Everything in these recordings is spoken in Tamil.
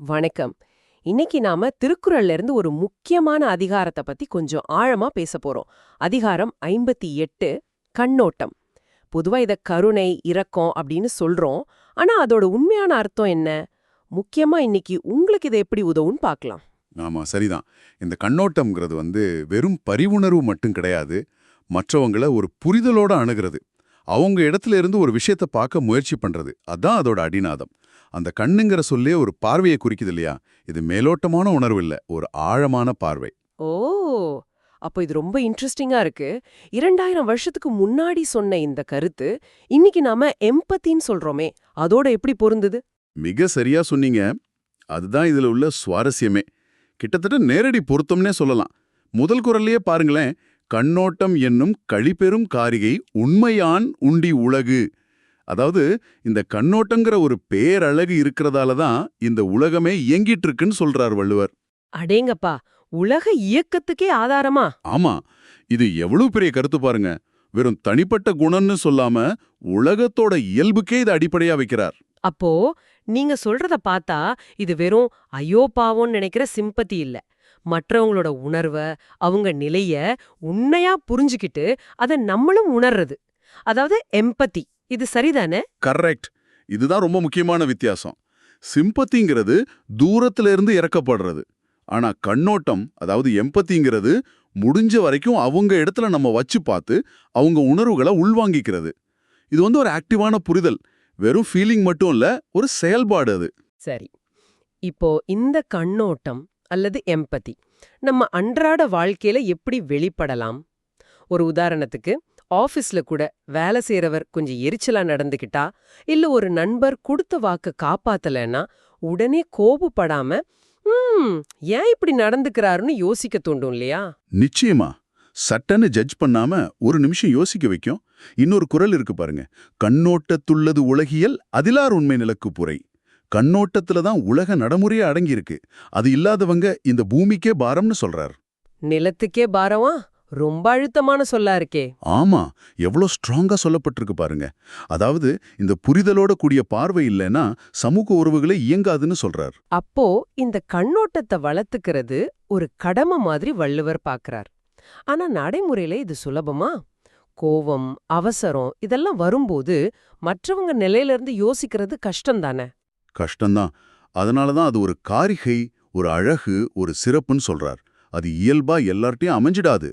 வணக்கம். இன்னைக்கு நாம திருக்குறள்ல இருந்து ஒரு முக்கியமான அதிகாரத்தை பத்தி கொஞ்சம் ஆழமா பேச போறோம். அதிகாரம் ஐம்பத்தி எட்டு கண்ணோட்டம். பொதுவா இத கருணை இரக்கம் அப்படின்னு சொல்றோம். ஆனா அதோட உண்மையான அர்த்தம் என்ன? முக்கியமா இன்னைக்கு உங்களுக்கு இதை எப்படி உதவும்னு பார்க்கலாம். ஆமா சரிதான். இந்த கண்ணோட்டம்ங்கிறது வந்து வெறும் பரிவுணர்வு மட்டும் கிடையாது. மற்றவங்கள ஒரு புரிதலோட அணுகிறது. அவங்க இடத்துல இருந்து ஒரு விஷயத்தை பார்க்க முயற்சி பண்றது. அதான் அதோட அடிநாதம். அந்த கண்ணுங்கிற சொல்லே ஒரு பார்வையை குறிக்குது இல்லையா? இது மேலோட்டமான உணர்வு இல்ல ஒரு ஆழமான பார்வை. ஓ! அப்போ இது ரொம்ப இன்ட்ரெஸ்டிங்கா இருக்கு. இரண்டாயிரம் வருஷத்துக்கு முன்னாடி சொன்ன இந்த கருத்து இன்னைக்கு நாம எம்பத்தின்னு சொல்றோமே அதோட எப்படி பொருந்துது? மிக சரியா சொன்னீங்க. அதுதான் இதுல உள்ள சுவாரஸ்யமே. கிட்டத்தட்ட நேரடி பொருத்தம்னே சொல்லலாம். முதல் குரல்லையே பாருங்களேன் கண்ணோட்டம் என்னும் கழிப்பெரும் காரிகை உண்மையான் உண்டி உலகு. அதாவது இந்த கண்ணோட்டங்கிற ஒரு பேரழகு இருக்கிறதால தான் இந்த உலகமே இயங்கிட்டு இருக்குன்னு சொல்றார் வள்ளுவர். அடேங்கப்பா உலக இயக்கத்துக்கே ஆதாரமா? ஆமா இது எவ்வளவு பெரிய கருத்து பாருங்க. வெறும் தனிப்பட்ட குணம்னு சொல்லாம உலகத்தோட இயல்புக்கே இது அடிப்படையா வைக்கிறார். அப்போ நீங்க சொல்றத பார்த்தா இது வெறும் ஐயோ பாவோன்னு நினைக்கிற சிம்பத்தி இல்ல. மற்றவங்களோட உணர்வ அவங்க நிலைய உண்மையா புரிஞ்சுக்கிட்டு அத நம்மளும் உணர்றது. அதாவது எம்பத்தி. இது சரிதானே? கரெக்ட் இதுதான் ரொம்ப முக்கியமான வித்தியாசம். சிம்பத்திங்கிறது தூரத்துல இருந்து இறக்கப்படுறது. ஆனா கண்ணோட்டம் அதாவது எம்பத்திங்கிறது முடிஞ்ச வரைக்கும் அவங்க இடத்துல நம்ம வச்சு பார்த்து அவங்க உணர்வுகளை உள்வாங்கிக்கிறது. இது வந்து ஒரு ஆக்டிவான புரிதல். வெறும் ஃபீலிங் மட்டும் இல்ல ஒரு செயல்பாடு அது. சரி. இப்போ இந்த கண்ணோட்டம் அல்லது எம்பதி நம்ம அன்றாட வாழ்க்கையில எப்படி வெளிப்படலாம்? ஒரு உதாரணத்துக்கு ஆபீஸ்ல கூட வேலை செய்யறவர் கொஞ்சம் எரிச்சலா நடந்துக்கிட்டா இல்ல ஒரு நண்பர் கொடுத்த வாக்கு காப்பாத்தலைன்னா உடனே கோபப்படாம ம் ஏன் இப்படி நடந்துக்கிறாருன்னு யோசிக்க தூண்டும் இல்லையா? நிச்சயமா. சட்டன்னு ஜட்ஜ் பண்ணாம ஒரு நிமிஷம் யோசிக்க வைக்கும். இன்னொரு குரல் இருக்கு பாருங்க. கண்ணோட்டத்துள்ளது உலகியல் அதிலார் உண்மை நிலக்கு புரை. கண்ணோட்டத்துல தான் உலக நடைமுறையே அடங்கியிருக்கு. அது இல்லாதவங்க இந்த பூமிக்கே பாரம்னு சொல்றார். நிலத்துக்கே பாரவா ரொம்ப அழுத்தமான சொல்லா இருக்கே. ஆமா எவ்வளோ ஸ்ட்ராங்கா சொல்லப்பட்டிருக்கு பாருங்க. அதாவது இந்த புரிதலோட கூடிய பார்வை இல்லைன்னா சமூக உறவுகளே இயங்காதுன்னு சொல்றார். அப்போ இந்த கண்ணோட்டத்தை வளர்த்துக்கிறது ஒரு கடமை மாதிரி வள்ளுவர் பார்க்கறார் ஆனா நடைமுறையில இது சுலபமா? கோவம் அவசரம் இதெல்லாம் வரும்போது மற்றவங்க நிலையில இருந்து யோசிக்கிறது கஷ்டம்தானே? கஷ்டம்தான். அதனால தான் அது ஒரு காரிகை ஒரு அழகு ஒரு சிறப்புன்னு சொல்றார். அது இயல்பா எல்லார்ட்டையும் அமைஞ்சிடாது.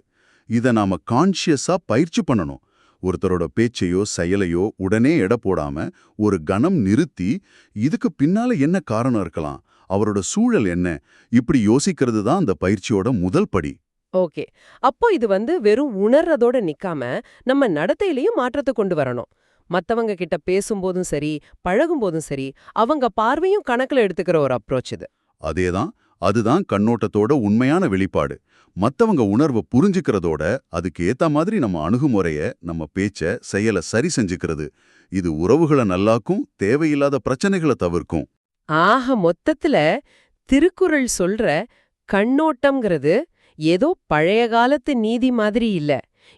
இத நாம கான்ஷியஸா பயிற்சி பண்ணணும். ஒருத்தரோட பேச்சையோ செயலையோ உடனே எடை போடாம ஒரு கணம் நிறுத்தி இதுக்கு பின்னால என்ன காரணம் இருக்கலாம்? அவரோட சூழல் என்ன? இப்படி யோசிக்கிறது தான் அந்த பயிற்சியோட முதல் படி. ஓகே. அப்போ இது வந்து வெறும் உணர்றதோட நிக்காம நம்ம நடத்தையிலயும் மாற்றத்தை கொண்டு வரணும். மத்தவங்க கிட்ட பேசும்போதும் சரி பழகும்போதும் சரி அவங்க பார்வையும் கணக்குல எடுத்துக்கிற ஒரு அப்ரோச் இது. அதேதான். அதுதான் கண்ணோட்டத்தோட உண்மையான வெளிப்பாடு. மத்தவங்க உணர்வை புரிஞ்சுக்கிறதோட அதுக்கு ஏத்த மாதிரி நம்ம அணுகுமுறைய நம்ம பேச்ச செயலை சரி செஞ்சுக்கிறது. இது உறவுகளை நல்லாக்கும் தேவையில்லாத பிரச்சனைகளை தவிர்க்கும். ஆக மொத்தத்துல திருக்குறள் சொல்ற கண்ணோட்டம்ங்கிறது ஏதோ பழைய காலத்து நீதி மாதிரி இல்ல.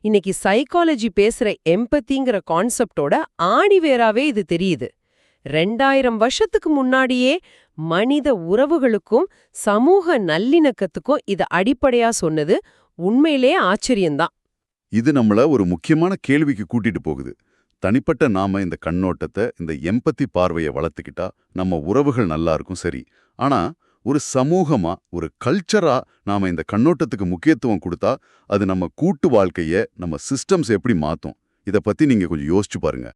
இன்னைக்கு சைக்காலஜி பேசுற எம்பத்திங்கிற கான்செப்டோட ஆணிவேராவே இது தெரியுது. ரெண்டாயிரம் வருஷத்துக்கு முன்னாடியே மனித உறவுகளுக்கும் சமூக நல்லிணக்கத்துக்கும் இது அடிப்படையா சொன்னது உண்மையிலே ஆச்சரியம்தான். இது நம்மள ஒரு முக்கியமான கேள்விக்கு கூட்டிட்டு போகுது. தனிப்பட்ட நாம இந்த கண்ணோட்டத்தை இந்த எம்பத்தி பார்வையை வளர்த்துக்கிட்டா நம்ம உறவுகள் நல்லா இருக்கும் சரி. ஆனா ஒரு சமூகமா ஒரு கல்ச்சரா நாம இந்த கண்ணோட்டத்துக்கு முக்கியத்துவம் கொடுத்தா அது நம்ம கூட்டு வாழ்க்கைய நம்ம சிஸ்டம்ஸ் எப்படி மாத்தும்? இத பத்தி நீங்க கொஞ்சம் யோசிச்சு பாருங்க.